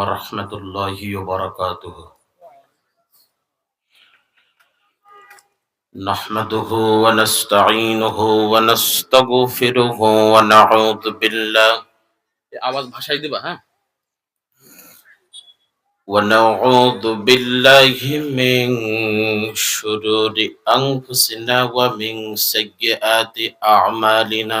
ورحمة الله وبركاته نحمده ونستعينه ونستغفره ونعوذ بالله আওয়াজ ভাষাই দিবা হ্যাঁ ونعوذ بالله من شرور أنفسنا ومن سيئات أعمالنا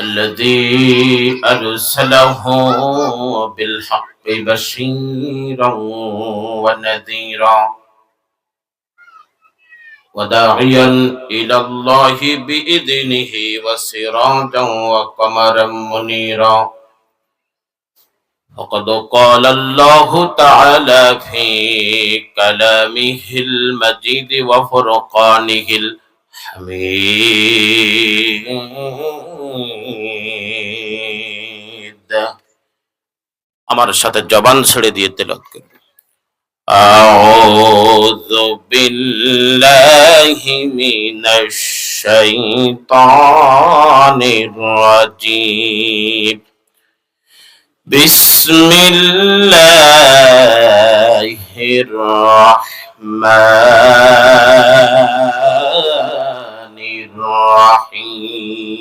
الذي أرسله بالحق بشيرا ونذيرا وداعيا إلى الله بإذنه وسراجا وقمرا منيرا. فقد قال الله تعالى في كلامه المجيد وفرقانه الحميد. আমার সাথে জবান ছেড়ে দিয়ে তেলত করবে أعوذ بالله من الشيطان الرجيم بسم الله الرحمن الرحيم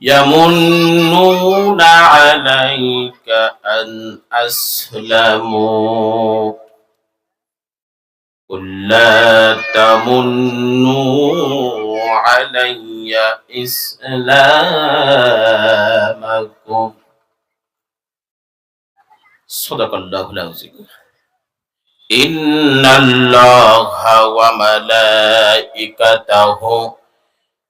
يمنون عليك أن أسلموا. قل لا تمنوا علي إسلامكم. صدق الله العظيم. إن الله وملائكته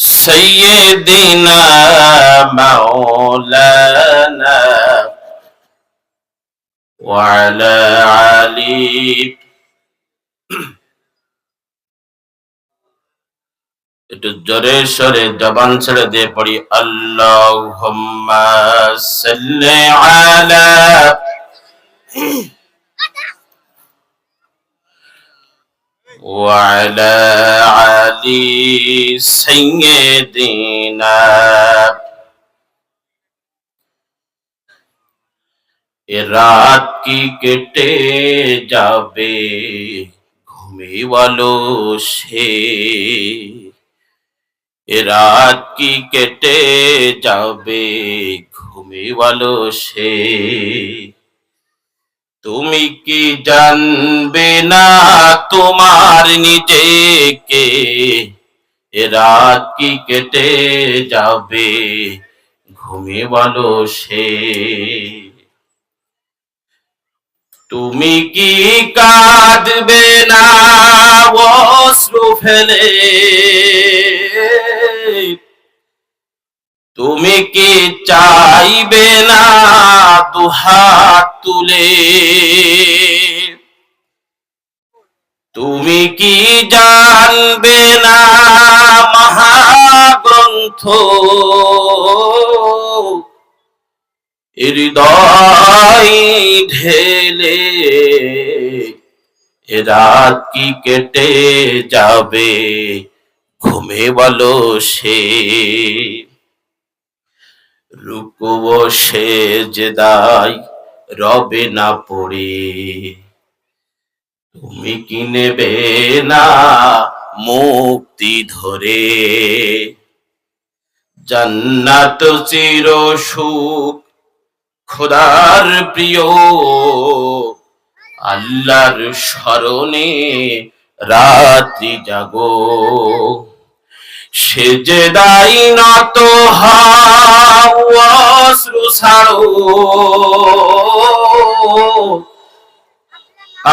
سيدنا مولانا وعلى علي একটু জোরে সরে জবান ছেড়ে দিয়ে পড়ি আল্লাহ সাল্লি আলা وعلى علي سيدنا এ রাত কি কেটে যাবে ঘুমিওয়ালো সে এ রাত কি কেটে যাবে ঘুমিওয়ালো সে তুমি কি জানবে না তোমার নিজেকে? রাত কি কেটে যাবে? ঘুমিওয়ালো সে। তুমি কি কাঁদবে না অশ্রু ফেলে? তুমি কি চাইবে না দুহাত তুলে? তুমি কি জানবে না মহাগ্রন্থ? হৃদয় ঢেলে রাত কি কেটে যাবে? ঘুমে বলো সে। রুকুব সে দায় রবে না পড়ে। তুমি কি নেবে না মুক্তি ধরে? জান্নাত চির সুখ, খোদার প্রিয়। আল্লাহর স্মরণে রাত্রি জাগো। সে যে দাই নত হাশ্রু ছাড়ো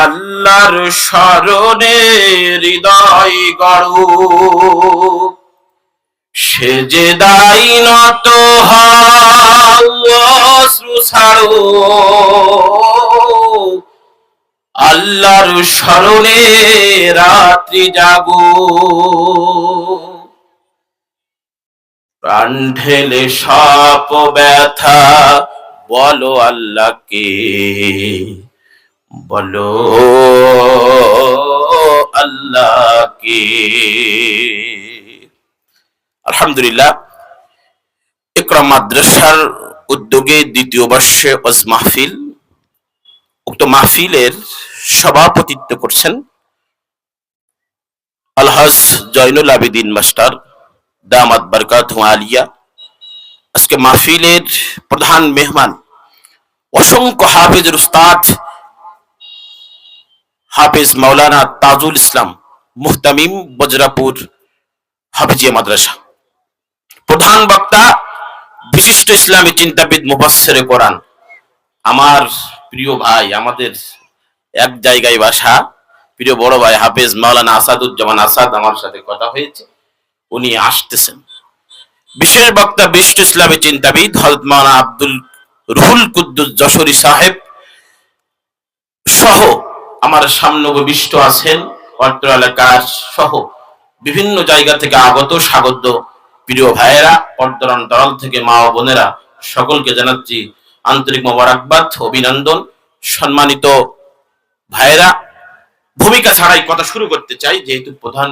আল্লাহর স্মরণে হৃদয় গড়ো। সে যে দাই নত হাশ্রু ছাড়ো আল্লাহর স্মরণে রাত্রি জাগো। প্রাণ ঢেলে সাপ ব্যথা, বলো আল্লাহকে। বলো আল্লাহকে। আলহামদুলিল্লাহ, ইকরাম মাদ্রাসার উদ্যোগে দ্বিতীয় বর্ষে ওয়াজ মাহফিল, উক্ত মাহফিলের সভাপতিত্ব করছেন আলহাজ জয়নুল আবিদিন মাস্টার দামাত বরকাত আলিয়া। আজকে মাহফিলের প্রধান মেহমান, অসংখ্য হাফেজের উস্তাদ, হাফেজ মাওলানা তাজুল ইসলাম মুহতামিম বজরাপুর হাফিজিয়া মাদ্রাসা। প্রধান বক্তা, বিশিষ্ট ইসলামী চিন্তাবিদ মুফাসসিরে কোরআন। আমার প্রিয় ভাই, আমাদের এক জায়গায় বাসা। প্রিয় বড় ভাই হাফেজ মাওলানা আসাদুজ্জামান আসাদ, আমার সাথে কথা হয়েছে। উনি আসতেছেন। বিশেষ বক্তা বিশিষ্ট ইসলামী চিন্তাবিদ মাওলানা আব্দুল রুহুল কুদ্দুস যশোরী সাহেব সহ আমার সামনে আছেন অত্র এলাকার সহ বিভিন্ন জায়গা থেকে আগত স্বাগত প্রিয় ভাইয়েরা পর্দার অন্তরাল থেকে মা ও বোনেরা, সকলকে জানাচ্ছি আন্তরিক মোবারকবাদ অভিনন্দন। সম্মানিত ভাইয়েরা, ভূমিকা ছাড়াই কথা শুরু করতে চাই, যেহেতু প্রধান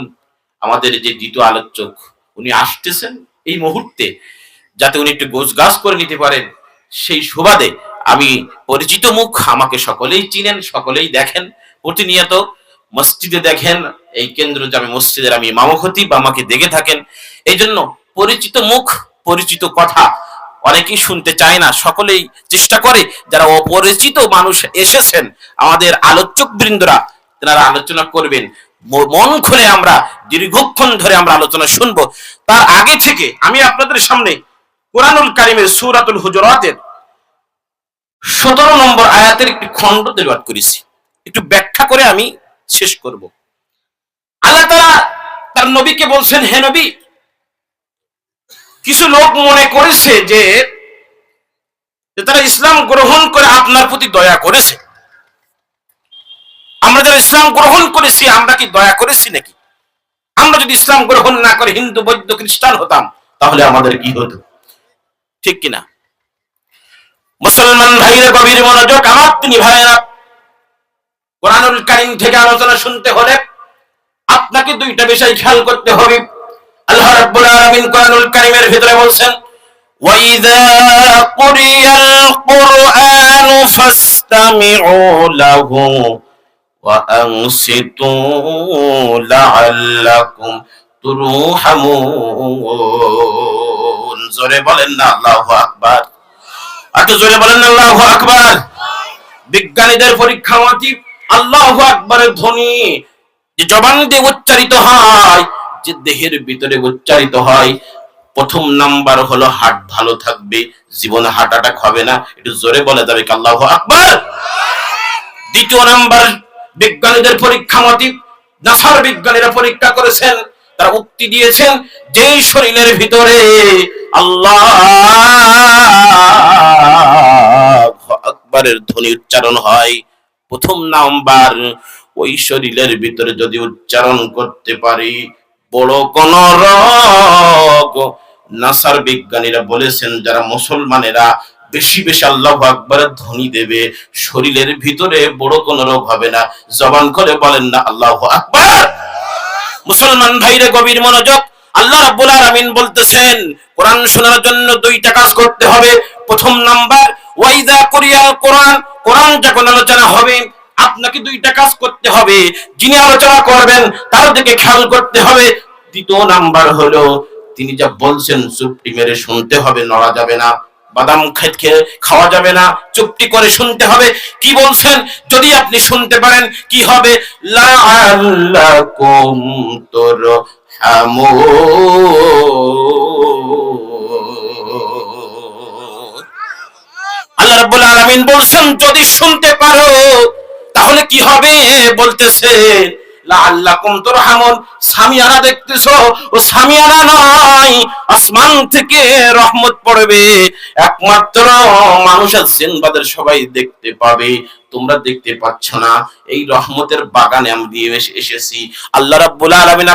আমাদের যে দ্বিতীয় আলোচক উনি আসতেছেন এই মুহূর্তে যাতে উনি একটু গোছ গাছ করে নিতে পারেন। সেই সুবাদে আমি পরিচিত মুখ, আমাকে সকলেই চিনেন, সকলেই দেখেন। প্রতিনিয়ত মসজিদে দেখেন, এই কেন্দ্র জামে মসজিদের আমি ইমাম খতিব, আমাকে দেখে থাকেন। এই জন্য পরিচিত মুখ, পরিচিত কথা অনেকেই শুনতে চায় না। সকলেই চেষ্টা করে, যারা অপরিচিত মানুষ এসেছেন, আমাদের আলোচক বৃন্দরা, তারা আলোচনা করবেন। মন খুলে আমরা দীর্ঘক্ষণ ধরে আমরা আলোচনা শুনব। তার আগে থেকে আমি আপনাদের সামনে কোরআনুল কারিমের সূরাতুল হুজুরাতের সতেরো নম্বর আয়াতের একটি খণ্ড করেছি। একটু ব্যাখ্যা করে আমি শেষ করব। আল্লাহ তাআলা তার নবীকে বলছেন, হে নবী, কিছু লোক মনে করেছে যে তারা ইসলাম গ্রহণ করে আপনার প্রতি দয়া করেছে। আমরা যারা ইসলাম গ্রহণ করেছি আমরা কি দয়া করেছি নাকি আমরা যদি ইসলাম গ্রহণ না করে হিন্দু বৌদ্ধ খ্রিস্টান হতাম তাহলে আমাদের কি হতো ঠিক কিনা মুসলমান ভাইরা গভীর মনোযোগ আমার তিনি ভাইরা কোরআনুল কারিম থেকে আলোচনা শুনতে হলে আপনাকে দুইটা বিষয় খেয়াল করতে হবে আল্লাহ রাব্বুল আলামিন কোরআনুল কারিমের ভিতরে বলছেন وَإِذَا قُرِئَ الْقُرْآنُ فَاسْتَمِعُوا لَهُ وَأَنصِتُوا لَعَلَّكُمْ তুরহামুন জোরে বলেন না আল্লাহু আকবার একটু জোরে বলেন না আল্লাহু আকবার বিজ্ঞানীদের পরীক্ষা মতে আল্লাহু আকবারের ধ্বনি যে জবান দিয়ে উচ্চারিত হয় যে দেহের ভিতরে উচ্চারিত হয় প্রথম নাম্বার হলো হার্ট ভালো থাকবে জীবনে হার্ট অ্যাটাক হবে না একটু জোরে বলে যাবে কি আল্লাহু আকবার দ্বিতীয় নাম্বার বিজ্ঞানীদের পরীক্ষা মতে নাসার বিজ্ঞানীরা পরীক্ষা করেছেন, তারা উক্তি দিয়েছেন, যেই শরীরের ভিতরে আল্লাহ আকবরের ধ্বনি উচ্চারণ হয়, প্রথম নাম্বার, ওই শরীরের ভিতরে যদি উচ্চারণ করতে পারি, বড় কোন রোগ। নাসার বিজ্ঞানীরা বলেছেন, যারা মুসলমানেরা বেশি বেশি আল্লাহ আকবরের ধ্বনি দেবে। শরীরের ভিতরে বড় কোন রোগ হবে না। জবান করে বলেন না, আল্লাহ আকবর! মুসলমান ভাইরে, গভীর মনোযোগ। আল্লাহ রাব্বুল আলামিন বলতেছেন, কোরআন শোনার জন্য দুইটা কাজ করতে হবে। প্রথম নাম্বার ওয়াইদা কুরিয়াল কোরআন কোরআন যখন আলোচনা হবে, আপনাকে দুইটা কাজ করতে হবে। যিনি আলোচনা করবেন, তার দিকে খেয়াল করতে হবে। দ্বিতীয় নাম্বার হলো, তিনি যা বলছেন চুপটি মেরে শুনতে হবে, নড়া যাবে না। বাদাম খেতে খাওয়া যাবে না। চুপটি করে শুনতে হবে। কি বলছেন? যদি আপনি শুনতে পারেন, কি হবে? আল্লাহ রাব্বুল আলামিন বলছেন, যদি শুনতে পারো, তাহলে কি হবে? বলতেছে সামিয়ানা দেখতেছো? ও সামিয়ানা নয়, আসমান থেকে রহমত পড়বে। একমাত্র মানুষের জিনবাদের সবাই দেখতে পাবে। তোমরা দেখতে পাচ্ছ না, এই রহমতের বাগানে আমি দিয়ে এসেছি। আল্লাহ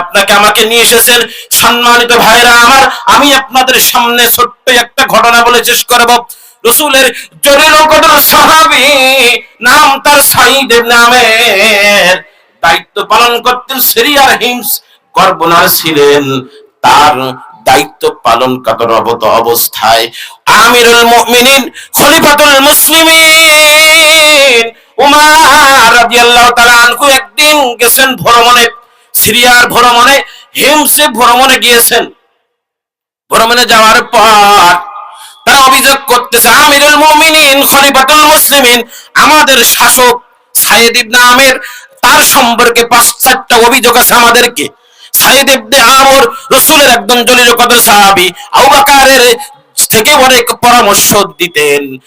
আপনাকে আমাকে নিয়ে এসেছেন। সম্মানিত ভাইরা আমার, আমি আপনাদের সামনে ছোট্ট একটা ঘটনা বলে শেষ করব। রসুলের জরিল কদর সাহাবী নাম তার সাইদ নামের দায়িত্ব পালন করতেন, সিরিয়ার হিমস গর্বনার ছিলেন। তার দায়িত্ব পালন কাতরবত অবস্থায়। আমিরুল মুমিনিন, খলিফাতুল মুসলিমিন উমার রাদিয়াল্লাহু তাআলা আনহু একদিন গেছেন ভ্রমণে, সিরিয়ার ভ্রমণে, হিমসে ভ্রমণে গিয়েছেন। ভ্রমণে যাওয়ার পর তারা অভিযোগ করতেছে, আমিরুল মুমিনিন, খলিফাতুল মুসলিমিন, আমাদের শাসক সাইদ ইবনে আমের তার সম্পর্কে পাঁচ চারটা অভিযোগ আছে আমাদেরকে। সাইদ ইবনে আমর রাসূলের একজন জলিল কদর সাহাবী আবু বকরের থেকে অনেক পরামর্শ দিতেন।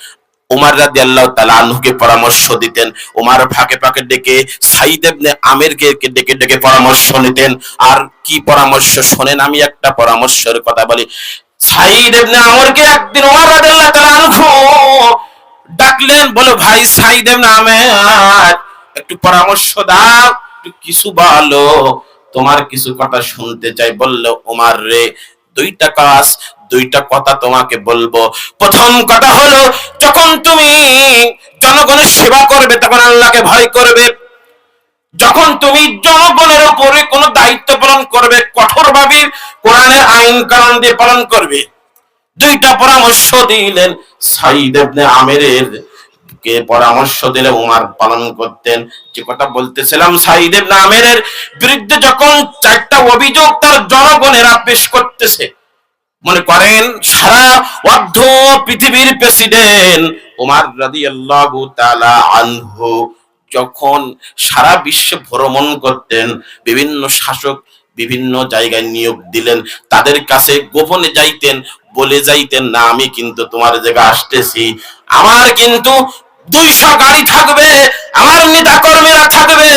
উমার রাদিয়াল্লাহু তাআলা আনহুকে পরামর্শ দিতেন। উমার ফাঁকে ফাঁকে ডেকে সাইদ ইবনে আমিরকে ডেকে ডেকে পরামর্শ নিতেন। আর কি পরামর্শ? শোনেন, আমি একটা পরামর্শের কথা বলি। সাইদ ইবনে আমরকে একদিন উমর রাদিয়াল্লাহু তাআলা আনহু ডাকলেন, বলো, ভাই সাইদ ইবনে আমের একটু পরামর্শ দাও, একটু কিছু বলো। তোমার কিছু কথা শুনতে চাই, বলল উমার রে, দুইটা কাজ, দুইটা কথা তোমাকে বলব। প্রথম কথা হলো, যখন তুমি জনগণের সেবা করবে, তখন আল্লাহকে ভয় করবে। যখন তুমি জনগণের উপরে কোনো দায়িত্ব পালন করবে, কঠোরভাবে কোরআনের আইন কানুন দিয়ে পালন করবে। দুইটা পরামর্শ দিলেন সাইদ আমেরের। কে পরামর্শ দিলে উমার পালন করতেন? যে কথা বলতেছিলাম সাইদ ইবনে আমেরের বিরুদ্ধে যখন চারটা অভিযোগ তার জনগণেরা পেশ করতেছে। মনে করেন, সারা অর্ধ পৃথিবীর প্রেসিডেন্ট উমার রাদিয়াল্লাহু তাআলা আনহু যখন সারা বিশ্বে ভ্রমণ করতেন, বিভিন্ন শাসক বিভিন্ন জায়গায় নিয়োগ দিলেন, তাদের কাছে গোপনে যাইতেন, বলে যাইতেন, না, আমি কিন্তু তোমার জায়গায় আসতেছি। আমার কিন্তু দুইশো গাড়ি থাকবে, আমার নেতা কর্মীরা থাকবে,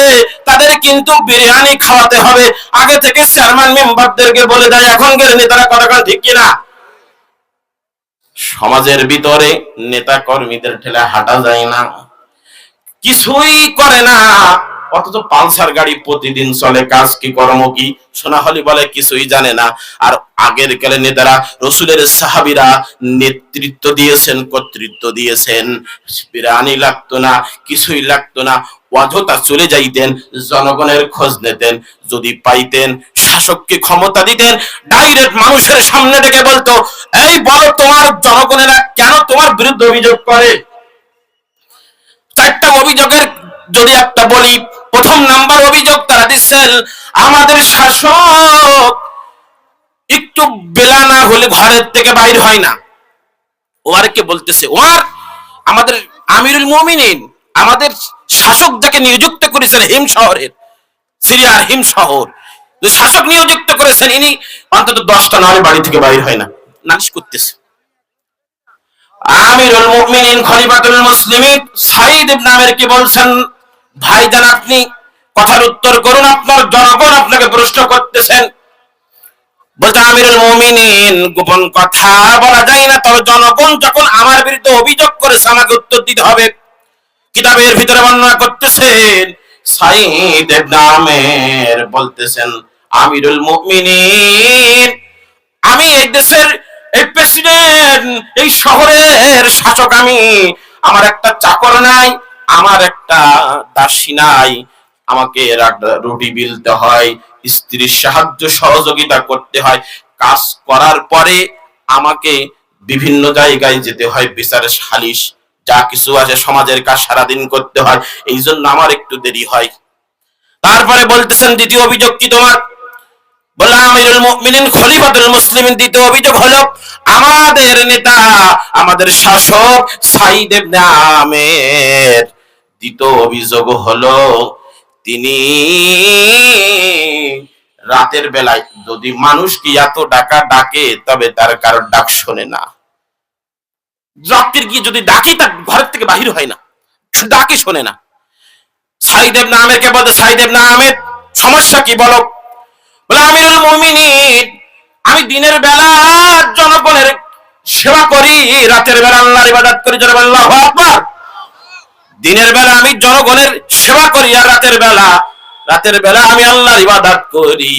তাদের কিন্তু বিরিয়ানি খাওয়াতে হবে। আগে থেকে চেয়ারম্যান মেম্বারদেরকে বলে দেয়, এখনকার নেতারা কতক্ষণ ঠিক কিনা? সমাজের ভিতরে নেতা কর্মীদের ঠেলে হাঁটা যায় না। কিছুই করে না। অথচ পালসার গাড়ি প্রতিদিন চলে, কাজ কি কর্ম কি? সোনা হলি বলে কিছুই জানে না। আর আগের কালে নেতারা রসুলের সাহাবিরা নেতৃত্ব দিয়েছেন, কর্তৃত্ব দিয়েছেন। বিরানি লাগতো না, কিছুই লাগতো না। অযথা চলে যাইতেন, জনগণের খোঁজ নিতেন। যদি পাইতেন, শাসককে ক্ষমতা দিতেন, ডাইরেক্ট মানুষের সামনে ডেকে বলতো, এই বলো তোমার জনগণেরা কেন তোমার বিরুদ্ধে অভিযোগ করে? চারটা অভিযোগের যদি একটা বলি প্রথম নাম্বার অভিযোগ তারা দিচ্ছেন, আমাদের শাসক একটু বেলা না হলে ঘরের থেকে বাইর হয় না। ওয়ারকে বলতেছে ওয়ার আমাদের আমিরুল মুমিনিন, আমাদের শাসক যাকে নিযুক্ত করেছেন হিম শহরের, সিরিয়ার হিম শহর শাসক নিয়োজিত করেছেন, ইনি অন্তত দশটা নাহলে বাড়ি থেকে বাইর হয় না। নালিশ করতেছে। আমিরুল মুমিনিন খলিফাতুল মুসলিমিন সাইদ ইবনে আমির কি বলছেন ভাইজান আপনি কথার উত্তর করুন, আপনার জনগণ আপনাকে প্রশ্ন করতেছেন। বলতে আমিরুল মুমিনিন, গোপন কথা বলা যায় না, তবে জনগণ যখন আমার বিরুদ্ধে অভিযোগ করেছে, আমাকে উত্তর দিতে হবে। কিতাবের ভিতরে বর্ণনা করতেছেন সাইদ ইবনে আমির বলতেছেন, আমিরুল মুমিনিন, আমি এই দেশের, এই প্রেসিডেন্ট, এই শহরের শাসক, আমি, আমার একটা চাকর নাই। আমার একটা দাসী নাই আমাকে রুটি বিলতে হয়, স্ত্রীর সাহায্য সহযোগিতা করতে হয়। কাজ করার পরে আমাকে বিভিন্ন জায়গায় যেতে হয়, বিচারের সালিশ, যা কিছু আছে সমাজের কাজ সারাদিন করতে হয়, এই জন্য আমার একটু দেরি হয়। তারপরে বলতেছেন, দ্বিতীয় অভিযোগ কি তোমার? বলে আমিরুল মুমিনিন খলিফাতুল মুসলিমিন, দ্বিতীয় অভিযোগ হলো আমাদের নেতা, আমাদের শাসক সাইদ ইবনে আমের। দ্বিতীয় অভিযোগ হলো, তিনি রাতের বেলায় যদি মানুষ কি এত ডাকা ডাকে, তবে তার কারোর ডাক শোনে না। রাত্রির কি যদি ডাকি তার ঘরের থেকে বাহির হয় না, ডাকে শোনে না। সাইদেব না আমের কে বলতে সাইদেব না আমের সমস্যা কি বলো? বলে, আমিরুল মুমিনিন, আমি দিনের বেলা জনগণের সেবা করি, রাতের বেলা আল্লাহর ইবাদত করি আল্লাহু আকবার। দিনের বেলা আমি জনগণের সেবা করি আর রাতের বেলা রাতের বেলা আমি আল্লাহর ইবাদত করি।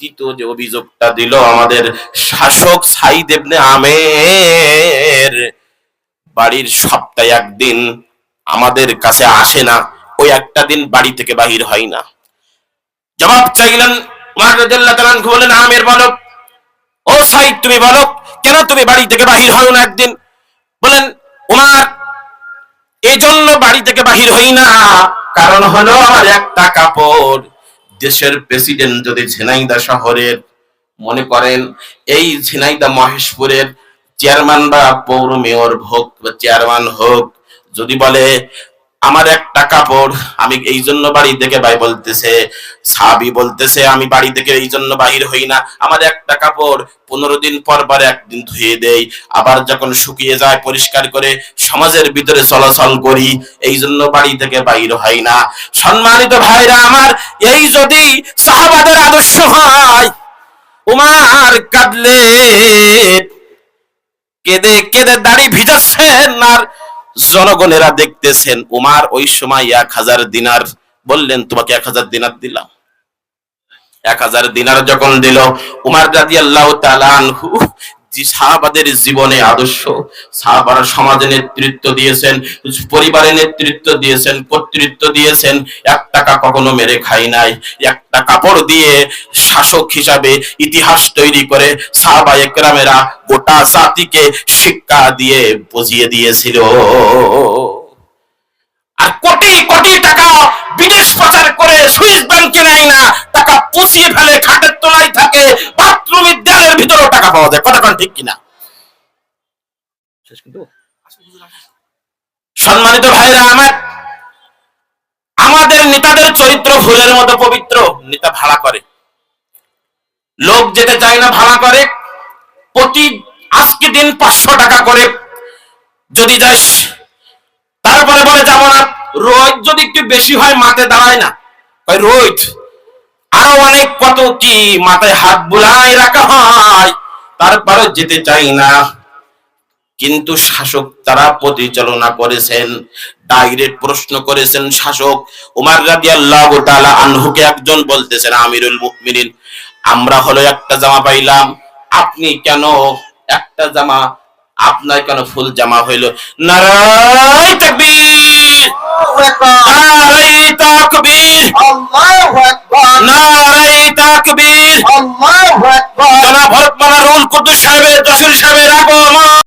তৃতীয় যে অভিযোগটা দিল আমাদের শাসক সাইদ ইবনে আমের, বাড়ির সপ্তাহে একদিন আমাদের কাছে আসে না ওই একটা দিন বাড়ি থেকে বাহির হয় না। জবাব চাইলেন বলেন, আমের বলো, ও সাইদ, তুমি বলো, কেন তুমি বাড়ি থেকে বাহির হও না একদিন? বলেন, উমার এই জন্য বাড়ি থেকে বাহির হই না। কারণ হলো আমার একটা কাপড়। দেশের প্রেসিডেন্ট যদি ঝিনাইদা শহরের, মনে করেন এই ঝিনাইদা মহেশপুরের চেয়ারম্যান বা পৌর মেয়র হোক বা চেয়ারম্যান হোক, যদি বলে আমার একটা কাপড় আমি এই জন্য বাড়ি থেকে ভাই বলতেছে, সাবি বলতেছে, আমি বাড়ি থেকে এই জন্য বাহির হই না। আমার একটা কাপড় পনেরো দিন পর পর একদিন ধুয়ে দেই। আবার যখন শুকিয়ে যায়, পরিষ্কার করে সমাজের ভিতরে চলাচল করি, এই জন্য বাড়ি থেকে বাইর হয় না। সম্মানিত ভাইরা আমার, এই যদি সাহাবাদের আদর্শ হয়, উমার কাঁদলে, কেঁদে কেঁদে দাড়ি ভিজাচ্ছেন আর জনগণেরা দেখতেছেন, উমার ওই সময় এক হাজার দিনার বললেন, তোমাকে এক হাজার দিনার দিলাম। এক হাজার দিনার যখন দিল, উমার রাজি আল্লাহ সাহাবাদের জীবনে আদর্শ, সাহাবারা সমাজে নেতৃত্ব দিয়েছেন, পরিবারে নেতৃত্ব দিয়েছেন, কর্তৃত্ব দিয়েছেন, এক টাকা কখনো মেরে খাই নাই। একটা কাপড় দিয়ে শাসক হিসাবে ইতিহাস তৈরি করে সাহাবা একরামেরা গোটা জাতিকে শিক্ষা দিয়ে বুঝিয়ে দিয়েছিল। আর কোটি কোটি টাকা পাওয়া যায়। ঠিক কিনা? সম্মানিত ভাইরা আমার আমাদের নেতাদের চরিত্র ফুলের মতো পবিত্র নেতা ভাড়া করে। লোক যেতে চায় না ভাড়া করে। প্রতি আজকে দিন পাঁচশো টাকা করে যদি যাস তারপরে বলে যাব না। রোদ যদি একটু বেশি হয় মাঠে দাঁড়ায় না। রোদ আরও অনেক কত কি মাথায় হাত বুলাই রাখা হয়। তারপরে যেতে চাই না। কিন্তু শাসক তারা পরিচালনা করেছেন ডাইরেক্ট প্রশ্ন করেছেন শাসক। উমার রাদিয়াল্লাহু তাআলা আনহুকে একজন বলতেছেন আমিরুল মুমিনিন আমরা হলো একটা জামা পাইলাম আপনি কেন একটা জামা আপনার কেন ফুল জামা হইল? নারায় তাকবীর! নারায় তাকবীর আল্লাহু আকবার। নারায়ে তাকবীর। আল্লাহু আকবার। জনাব হরতমালা রুল কুদ্দুস সাহেবের জসিল সাহেবের